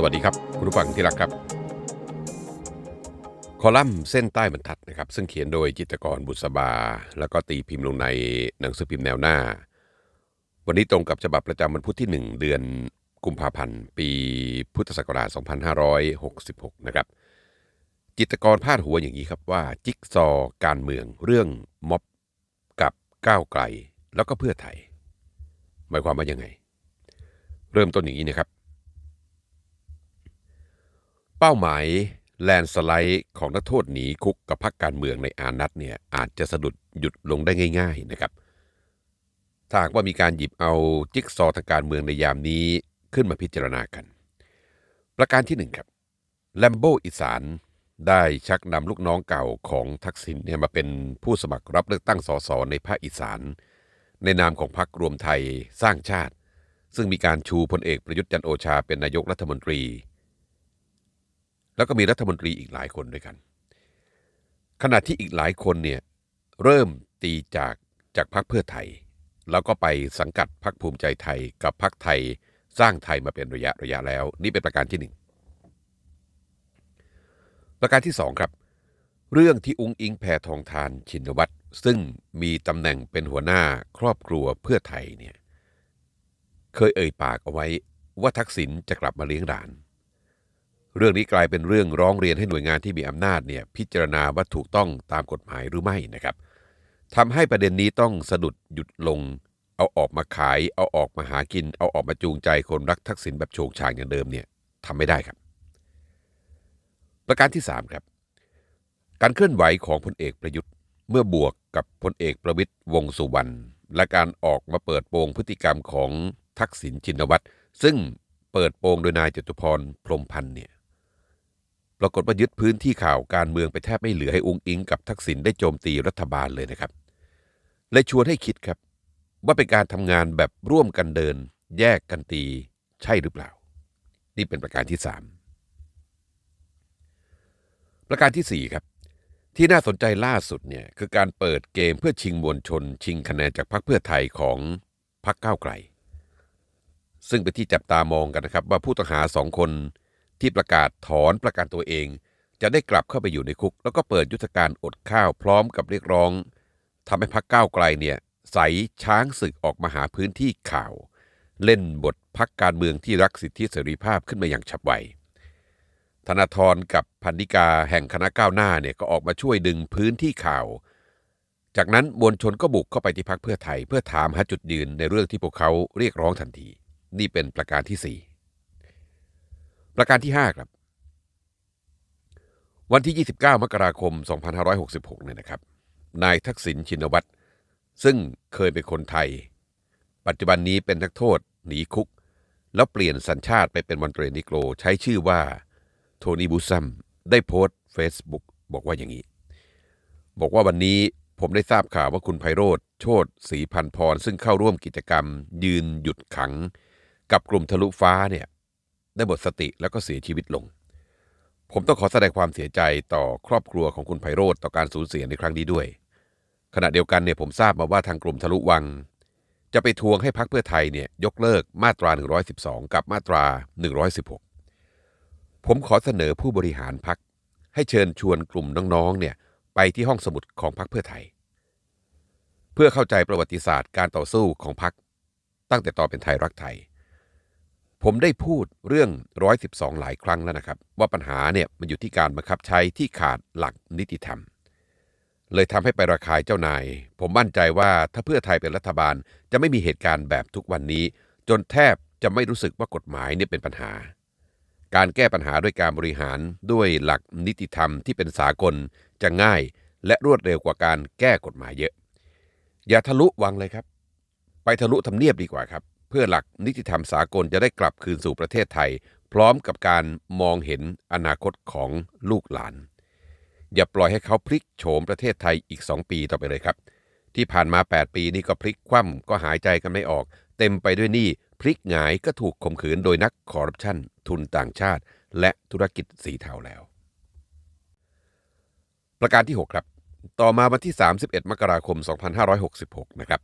สวัสดีครับ คุณผู้ฟังที่รักครับ คอลัมน์เส้นใต้บรรทัดนะครับ ซึ่งเขียนโดยจิตกรบุษบา แล้วก็ตีพิมพ์ลงในหนังสือพิมพ์แนวหน้า วันนี้ตรงกับฉบับประจำวันพุธที่ 1 เดือนกุมภาพันธ์ ปีพุทธศักราช 2566 นะครับ จิตกรพาดหัวอย่างนี้ครับว่าจิ๊กซอการเมืองเรื่องม็อบกับก้าวไกลแล้วก็เพื่อไทยหมายความว่ายังไง เริ่มต้นอย่างนี้นะครับ เป้าหมายแลนสไลด์ของนักโทษหนีคุกกับพรรคการเมืองในอานัตเนี่ยอาจจะสะดุดหยุดลงได้ง่าย ๆนะครับ ถ้าหากว่ามีการหยิบเอาจิ๊กซอว์ทางการเมืองในยามนี้ขึ้นมาพิจารณากัน ประการที่หนึ่งครับแลมโบอีสานได้ชักนำลูกน้องเก่าของทักษิณเนี่ยมาเป็นผู้สมัครรับเลือกตั้งสสในภาคอีสาน ในนามของพรรครวมไทยสร้างชาติ ซึ่งมีการชูพลเอกประยุทธ์จันโอชาเป็นนายกรัฐมนตรี แล้วก็มีรัฐมนตรีอีกหลายคนด้วยกัน ขณะที่อีกหลายคนเนี่ยเริ่มตีจากจากพรรคเพื่อไทย แล้วก็ไปสังกัดพรรคภูมิใจไทยกับพรรคไทยสร้างไทยมาเป็นระยะระยะแล้ว นี่เป็นประการที่หนึ่งประการที่สองครับ เรื่องที่อุ้งอิงแพทองทานชินวัตรซึ่งมีตำแหน่งเป็นหัวหน้าครอบครัวเพื่อไทยเนี่ยเคยเอ่ยปากเอาไว้ว่าทักษิณจะกลับมาเลี้ยงหลาน เรื่องนี้กลายเป็นเรื่องร้องเรียนให้หน่วยงานที่มีอำนาจเนี่ยพิจารณาว่าถูกต้องตามกฎหมายหรือไม่นะครับทำให้ประเด็นนี้ต้องสะดุดหยุดลง เอาออกมาขาย เอาออกมาหากิน เอาออกมาจูงใจคนรักทักษิณแบบโฉงฉางอย่างเดิมเนี่ยทำไม่ได้ครับ ประการที่ 3 ครับ การเคลื่อนไหวของพลเอกประยุทธ์ เมื่อบวกกับพลเอกประวิตยวงสุวรรณและการออกมาเปิดโปงพฤติกรรมของทักษิณชินวัตรซึ่งเปิดโปงโดยนายจตุพรพรมพันธ์เนี่ย ปรากฏว่ายึดพื้นที่ข่าวการเมืองไปแทบไม่เหลือให้องค์อิงกับทักษิณได้โจมตีรัฐบาลเลยนะครับเลยชวนให้คิดครับ ว่าเป็นการทำงานแบบร่วมกันเดิน แยกกันตี ใช่หรือเปล่า นี่เป็นประการที่สามประการที่สี่ครับ ที่น่าสนใจล่าสุดเนี่ยคือการเปิดเกมเพื่อชิงมวลชน ชิงคะแนนจากพรรคเพื่อไทยของพรรคก้าวไกล ซึ่งเป็นที่จับตามองกันนะครับ ว่าผู้ต้องหาสองคน ที่ประกาศถอนประกันตัวเอง จะได้กลับเข้าไปอยู่ในคุก แล้วก็เปิดยุทธการอดข้าวพร้อมกับเรียกร้องทำให้พรรคก้าวไกลเนี่ยใสช้างศึกออกมาหาพื้นที่ข่าว เล่นบทพักการเมืองที่รักสิทธิเสรีภาพขึ้นมาอย่างฉับไวธนาธรกับพันธิกาแห่งคณะก้าวหน้าเนี่ยก็ออกมาช่วยดึงพื้นที่ข่าว จากนั้นมวลชนก็บุกเข้าไปที่พักเพื่อไทย เพื่อถามหาจุดยืนในเรื่องที่พวกเขาเรียกร้องทันที นี่เป็นประการที่4 ประการที่ 5 ครับ วันที่ 29 มกราคม 2566 เนี่ยนะครับ นายทักษิณชินวัตร ซึ่งเคยเป็นคนไทย ปัจจุบันนี้เป็นนักโทษ หนีคุก แล้วเปลี่ยนสัญชาติไปเป็นมอนเตรนิโกร ใช้ชื่อว่าโทนี่บูซัมได้โพสต์ Facebook บอกว่าอย่างนี้ บอกว่าวันนี้ผมได้ทราบข่าวว่าคุณไพโรธโชตศรีพันพร ซึ่งเข้าร่วมกิจกรรม ยืนหยุดขัง กับกลุ่มทะลุฟ้าเนี่ย ได้หมดสติแล้วก็เสียชีวิตลง ผมต้องขอแสดงความเสียใจต่อครอบครัวของคุณไพโรธต่อการสูญเสียในครั้งนี้ด้วย ขณะเดียวกันเนี่ยผมทราบมาว่าทางกลุ่มทะลุวัง จะไปทวงให้พักเพื่อไทยเนี่ยยกเลิกมาตรา 112 กับมาตรา 116 ผมขอเสนอผู้บริหารพักให้เชิญชวนกลุ่มน้องๆเนี่ยไปที่ห้องสมุดของพักเพื่อไทย เพื่อเข้าใจประวัติศาสตร์การต่อสู้ของพักตั้งแต่ตอนเป็นไทยรักไทย ผมได้พูดเรื่อง 112 หลายครั้งแล้วนะครับ ว่าปัญหาเนี่ยมันอยู่ที่การบังคับใช้ที่ขาดหลักนิติธรรม เลยทำให้ไประคายเจ้านาย ผมมั่นใจว่าถ้าเพื่อไทยเป็นรัฐบาลจะไม่มีเหตุการณ์แบบทุกวันนี้ จนแทบจะไม่รู้สึกว่ากฎหมายเนี่ยเป็นปัญหา การแก้ปัญหาด้วยการบริหารด้วยหลักนิติธรรมที่เป็นสากลจะง่ายและรวดเร็วกว่าการแก้กฎหมายเยอะ อย่าทะลุวังเลยครับ ไปทะลุทำเนียบดีกว่าครับ เพื่อหลักนิติธรรมสากลจะได้กลับคืนสู่ประเทศไทย พร้อมกับการมองเห็นอนาคตของลูกหลาน อย่าปล่อยให้เขาพลิกโฉมประเทศไทยอีก 2 ปีต่อไปเลยครับ ที่ผ่านมา 8 ปีนี้ก็พลิกคว่ำก็หายใจกันไม่ออก เต็มไปด้วยหนี้พลิกหงายก็ถูกข่มขืนโดยนักคอร์รัปชันทุนต่างชาติ และธุรกิจสีเทาแล้ว ประการที่ 6 ครับ ต่อมาวันที่ 31 มกราคม 2566 นะครับ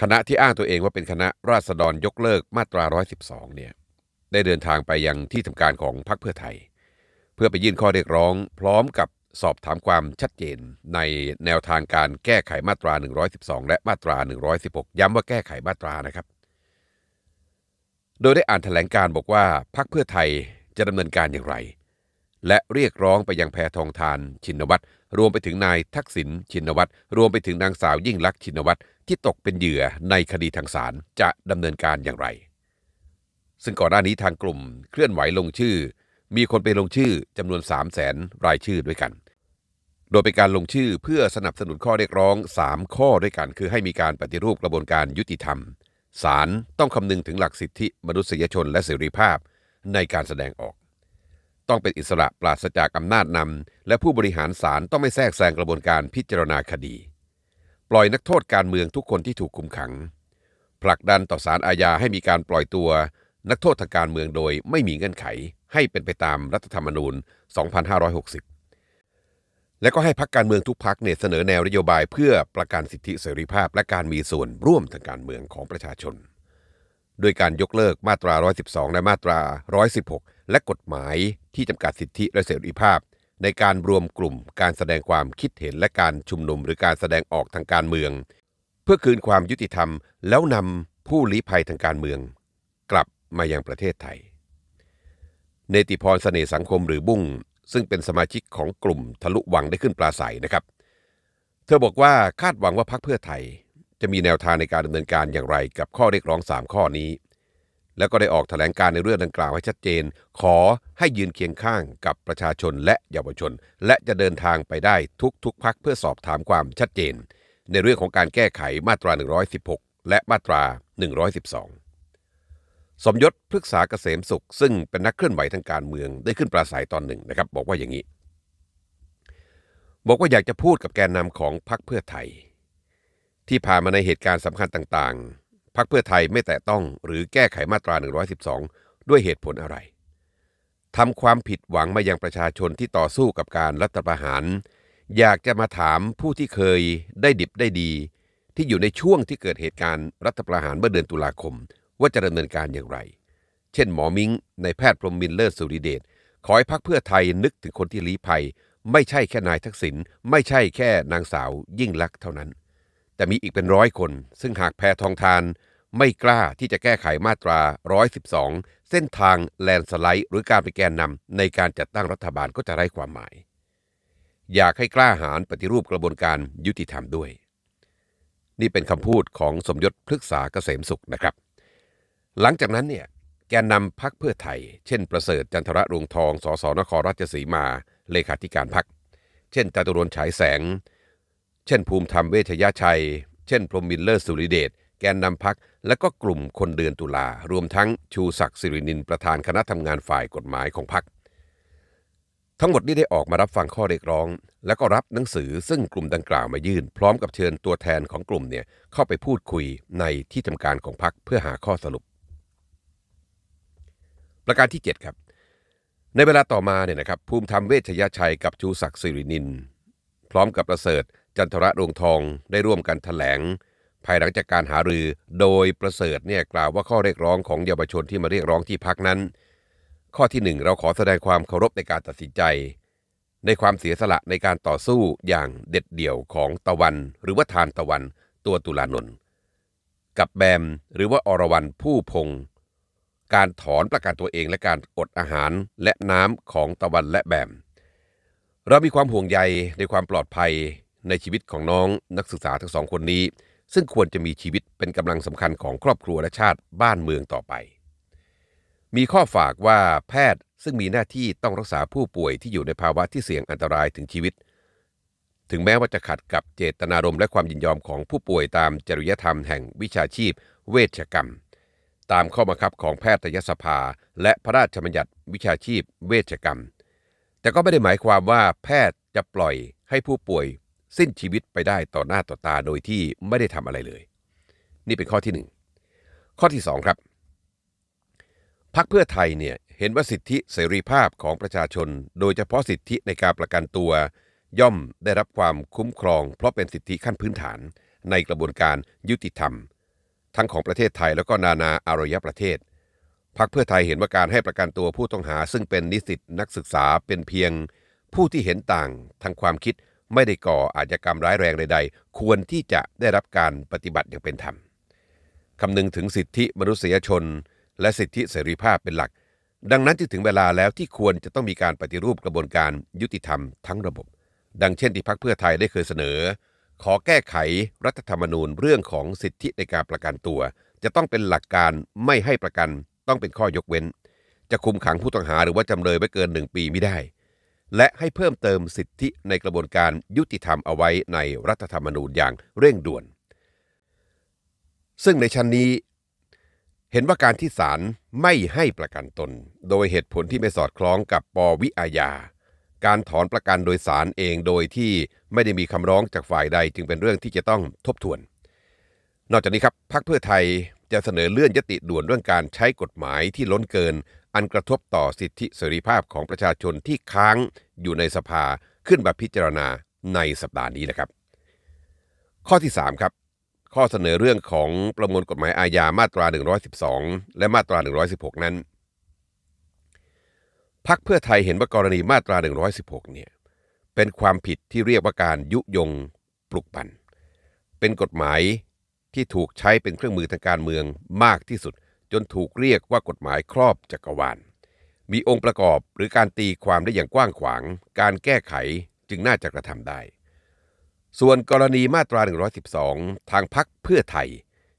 คณะที่อ้างตัวเองว่าเป็นคณะราษฎรยกเลิกมาตรา 112 เนี่ยได้เดินทางไปยังที่ทำการของพรรคเพื่อไทย เพื่อไปยื่นข้อเรียกร้อง พร้อมกับสอบถามความชัดเจนในแนวทางการแก้ไขมาตรา 112 และมาตรา 116 ย้ำว่าแก้ไขมาตรานะครับ โดยได้อ่านแถลงการบอกว่าพรรคเพื่อไทยจะดำเนินการอย่างไร และเรียกร้องไปยังแพทองทานชินวัตรรวมไปถึงนายทักษิณชินวัตรรวมไปถึงนางสาวยิ่งลักษณ์ชินวัตร ที่ตกเป็นเหยื่อในคดีทางศาลจะดำเนินการอย่างไร ซึ่งก่อนหน้านี้ทางกลุ่มเคลื่อนไหวลงชื่อ มีคนไปลงชื่อจำนวน 3 0 0แสนรายชื่อด้วยกัน โดยเป็นการลงชื่อเพื่อสนับสนุนข้อเรียกร้อง 3 ข้อด้วยกัน คือให้มีการปฏิรูปกระบวนการยุติธรรมศาลต้องคำนึงถึงหลักสิทธิมนุษยชนและเสรีภาพในการแสดงออก ต้องเป็นอิสระปราศจากอำนาจนำและผู้บริหารศาลต้องไม่แทรกแซงกระบวนการพิจารณาคดี ปล่อยนักโทษการเมืองทุกคนที่ถูกคุมขัง ผลักดันต่อศาลอาญาให้มีการปล่อยตัว นักโทษทางการเมืองโดยไม่มีเงื่อนไข ให้เป็นไปตามรัฐธรรมนูญ 2560 และก็ให้พักการเมืองทุกพักเนี่ยเสนอแนวนโยบายเพื่อประกันสิทธิเสรีภาพ และการมีส่วนร่วมทางการเมืองของประชาชน โดยการยกเลิกมาตรา 112 และมาตรา 116 และกฎหมายที่จำกัดสิทธิและเสรีภาพ ในการรวมกลุ่มการแสดงความคิดเห็นและการชุมนุมหรือการแสดงออกทางการเมือง เพื่อคืนความยุติธรรม แล้วนำผู้ลี้ภัยทางการเมือง กลับมายังประเทศไทย เนติพรเสน่ห์สังคมหรือบุ้งซึ่งเป็นสมาชิกของกลุ่มทะลุวังได้ขึ้นปราศัยนะครับ เธอบอกว่าคาดหวังว่าพรรคเพื่อไทย จะมีแนวทางในการดำเนินการอย่างไรกับข้อเรียกร้อง 3 ข้อนี้ แล้วก็ได้ออกแถลงการในเรื่องดังกล่าวให้ชัดเจน ขอให้ยืนเคียงข้างกับประชาชนและเยาวชน และจะเดินทางไปได้ทุกทุกพักเพื่อสอบถามความชัดเจน ในเรื่องของการแก้ไขมาตรา 116 และมาตรา 112 สมยศพฤกษาเกษมสุข ซึ่งเป็นนักเคลื่อนไหวทางการเมืองได้ขึ้นปราศัยตอนหนึ่งนะครับ บอกว่าอย่างนี้ บอกว่าอยากจะพูดกับแกนนำของพรรคเพื่อไทย ที่ผ่านมาในเหตุการณ์สำคัญต่างๆ พรรคเพื่อไทยไม่แตะต้องหรือแก้ไขมาตรา 112 ด้วยเหตุผลอะไรทำความผิดหวังมายังประชาชนที่ต่อสู้กับการรัฐประหาร อยากจะมาถามผู้ที่เคยได้ดิบได้ดี ที่อยู่ในช่วงที่เกิดเหตุการณ์รัฐประหารเมื่อเดือนตุลาคม ว่าจะดำเนินการอย่างไร เช่นหมอมิงในแพทย์พรมมินเลิศสุริเดชขอให้พักเพื่อไทยนึกถึงคนที่ลี้ภัย ไม่ใช่แค่นายทักษิณไม่ใช่แค่นางสาวยิ่งลักษณ์เท่านั้น แต่มีอีกเป็นร้อยคน ซึ่งหากแพทองทานไม่กล้าที่จะแก้ไขมาตรา 112 เส้นทางแลนสไลด์ หรือการไปแกนนำในการจัดตั้งรัฐบาลก็จะไร้ความหมาย อยากให้กล้าหาญปฏิรูปกระบวนการยุติธรรมด้วย นี่เป็นคำพูดของสมยศพฤกษาเกษมสุขนะครับ หลังจากนั้นเนี่ยแกนนำพักเพื่อไทย เช่น ประเสริฐจันทระรวงทอง สสนครราชสีมา เลขาธิการพัก เช่นจตุรนต์ฉายแสง เช่น ภูมิธรรมเวชยชัย เช่น พรมมินเลิศสุริเดช แกนนำพัก และก็กลุ่มคนเดือนตุลา รวมทั้งชูศักดิ์สิรินินประธานคณะทำงานฝ่ายกฎหมายของพัก ทั้งหมดนี้ได้ออกมารับฟังข้อเรียกร้อง และก็รับหนังสือซึ่งกลุ่มดังกล่าวมายื่น พร้อมกับเชิญตัวแทนของกลุ่มเนี่ยเข้าไปพูดคุยในที่ทำการของพักเพื่อหาข้อสรุป ประการที่ 7 ครับในเวลาต่อมาเนี่ยนะครับภูมิธรรมเวชยชัยกับชูศักดิ์สิรินิน พร้อมกับประเสริฐ จันทระดวงทองได้ร่วมกันแถลง ภายหลังจากการหารือโดยประเสริฐเนี่ยกล่าวว่าข้อเรียกร้องของเยาวชนที่มาเรียกร้องที่พักนั้น ข้อที่หนึ่งเราขอแสดงความเคารพในการตัดสินใจ ในความเสียสละในการต่อสู้อย่างเด็ดเดี่ยวของตะวัน หรือว่าทานตะวันตัวตุลานนท์กับแบมหรือว่าอรวรันผู้พง การถอนประกันตัวเองและการอดอาหารและน้ำของตะวันและแบม เรามีความห่วงใยในความปลอดภัย ในชีวิตของน้องนักศึกษาทั้งสองคนนี้ ซึ่งควรจะมีชีวิตเป็นกำลังสำคัญของครอบครัวและชาติบ้านเมืองต่อไป มีข้อฝากว่าแพทย์ซึ่งมีหน้าที่ต้องรักษาผู้ป่วยที่อยู่ในภาวะที่เสี่ยงอันตรายถึงชีวิต ถึงแม้ว่าจะขัดกับเจตนารมณ์และความยินยอมของผู้ป่วยตามจริยธรรมแห่งวิชาชีพ เวชกรรม ตามข้อบังคับของแพทยสภา และพระราชบัญญัติวิชาชีพ เวชกรรม แต่ก็ไม่ได้หมายความว่าแพทย์จะปล่อยให้ผู้ป่วย สิ้นชีวิตไปได้ต่อหน้าต่อตาโดยที่ไม่ได้ทำอะไรเลย นี่เป็นข้อที่หนึ่งข้อที่สองครับพักเพื่อไทยเนี่ยเห็นว่าสิทธิเสรีภาพของประชาชน โดยเฉพาะสิทธิในการประกันตัว ย่อมได้รับความคุ้มครอง เพราะเป็นสิทธิขั้นพื้นฐานในกระบวนการยุติธรรม ทั้งของประเทศไทยแล้วก็นานาอารยประเทศพักเพื่อไทยเห็นว่าการให้ประกันตัวผู้ต้องหา ซึ่งเป็นนิสิตนักศึกษาเป็นเพียง ผู้ที่เห็นต่างทางความคิด ไม่ได้ก่ออาชญากรรมร้ายแรงใดๆ ควรที่จะได้รับการปฏิบัติอย่างเป็นธรรมคำนึงถึงสิทธิมนุษยชน และสิทธิเสรีภาพเป็นหลัก ดังนั้นจึงถึงเวลาแล้วที่ควรจะต้องมีการปฏิรูปกระบวนการยุติธรรมทั้งระบบ ดังเช่นที่พักเพื่อไทยได้เคยเสนอ ขอแก้ไขรัฐธรรมนูญเรื่องของสิทธิในการประกันตัว จะต้องเป็นหลักการไม่ให้ประกันต้องเป็นข้อยกเว้น จะคุมขังผู้ต้องหาหรือว่าจำเลยไว้เกินหนึ่งปีไม่ได้ และให้เพิ่มเติมสิทธิในกระบวนการยุติธรรมเอาไว้ในรัฐธรรมนูญอย่างเร่งด่วน ซึ่งในชั้นนี้ เห็นว่าการที่ศาลไม่ให้ประกันตน โดยเหตุผลที่ไม่สอดคล้องกับปวิอาญาการถอนประกันโดยศาลเองโดยที่ไม่ได้มีคำร้องจากฝ่ายใดจึงเป็นเรื่องที่จะต้องทบทวน นอกจากนี้ครับพรรคเพื่อไทยจะเสนอเลื่อนยติด่วนเรื่องการใช้กฎหมายที่ล้นเกิน อันกระทบต่อสิทธิเสรีภาพของประชาชนที่ค้างอยู่ในสภาขึ้นมาพิจารณาในสัปดาห์นี้นะครับ ข้อที่ 3 ครับ ข้อเสนอเรื่องของประมวลกฎหมายอาญามาตรา 112 และมาตรา 116 นั้นพักเพื่อไทยเห็นว่ากรณีมาตรา 116 เนี่ย เป็นความผิดที่เรียกว่าการยุยงปลุกปั่น เป็นกฎหมายที่ถูกใช้เป็นเครื่องมือทางการเมืองมากที่สุด จนถูกเรียกว่ากฎหมายครอบจักรวาล มีองค์ประกอบหรือการตีความได้อย่างกว้างขวาง การแก้ไขจึงน่าจะกระทำได้ ส่วนกรณีมาตรา 112 ทางพักเพื่อไทย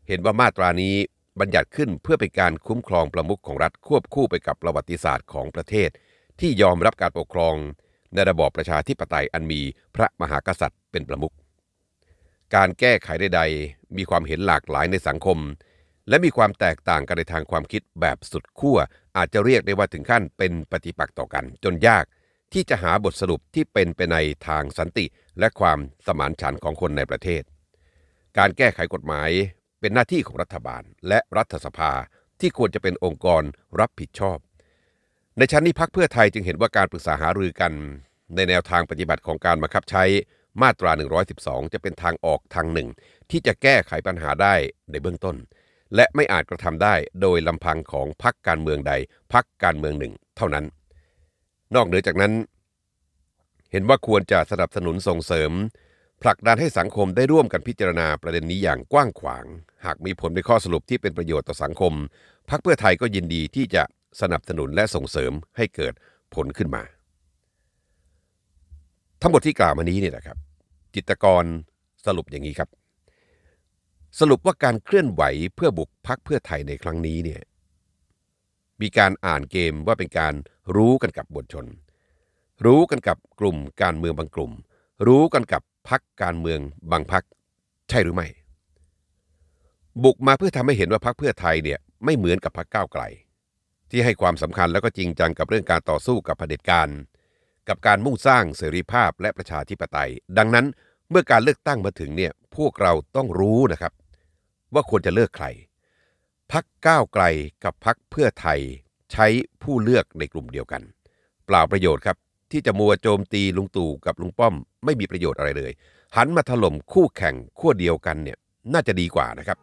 เห็นว่ามาตรานี้บัญญัติขึ้นเพื่อเป็นการคุ้มครองประมุขของรัฐควบคู่ไปกับประวัติศาสตร์ของประเทศ ที่ยอมรับการปกครอง ในระบอบประชาธิปไตยอันมีพระมหากษัตริย์เป็นประมุขการแก้ไขใดๆมีความเห็นหลากหลายในสังคม และมีความแตกต่างกันในทางความคิดแบบสุดขั้วอาจจะเรียกได้ว่าถึงขั้นเป็นปฏิปักษ์ต่อกัน จนยากที่จะหาบทสรุปที่เป็นไปในทางสันติ และความสมานฉันท์ของคนในประเทศ การแก้ไขกฎหมายเป็นหน้าที่ของรัฐบาล และรัฐสภาที่ควรจะเป็นองค์กรรับผิดชอบ ในชั้นนี้พักเพื่อไทยจึงเห็นว่าการปรึกษาหารือกัน ในแนวทางปฏิบัติของการบังคับใช้มาตรา 112 จะเป็นทางออกทางหนึ่ง ที่จะแก้ไขปัญหาได้ในเบื้องต้น และไม่อาจกระทำได้โดยลำพังของพักการเมืองใดพักการเมืองหนึ่ง เท่านั้น นอกเหนือจากนั้น เห็นว่าควรจะสนับสนุนส่งเสริม ผลักดันให้สังคมได้ร่วมกันพิจารณาประเด็นนี้อย่างกว้างขวาง หากมีผลเป็นข้อสรุปที่เป็นประโยชน์ต่อสังคมพักเพื่อไทยก็ยินดีที่จะสนับสนุนและส่งเสริมให้เกิดผลขึ้นมา ทั้งหมดที่กล่าวมานี้เนี่ยนะครับ จิตกรสรุปอย่างนี้ครับ สรุปว่าการเคลื่อนไหวเพื่อบุกพักเพื่อไทยในครั้งนี้เนี่ยมีการอ่านเกมว่าเป็นการรู้กันกับบนชน รู้กันกับกลุ่มการเมืองบางกลุ่ม รู้กันกับพักการเมืองบางพัก ใช่หรือไม่ บุกมาเพื่อทำให้เห็นว่าพักเพื่อไทยเนี่ยไม่เหมือนกับพักก้าวไกล ที่ให้ความสำคัญแล้วก็จริงจังกับเรื่องการต่อสู้กับเผด็จการกับการมุ่งสร้างเสรีภาพและประชาธิปไตย ดังนั้นเมื่อการเลือกตั้งมาถึงเนี่ยพวกเราต้องรู้นะครับ ว่าควรจะเลือกใครพักก้าวไกลกับพักเพื่อไทยใช้ผู้เลือกในกลุ่มเดียวกัน เปล่าประโยชน์ครับ ที่จะมัวโจมตีลุงตู่กับลุงป้อม ไม่มีประโยชน์อะไรเลย หันมาถล่มคู่แข่งขั้วเดียวกันเนี่ยน่าจะดีกว่านะครับ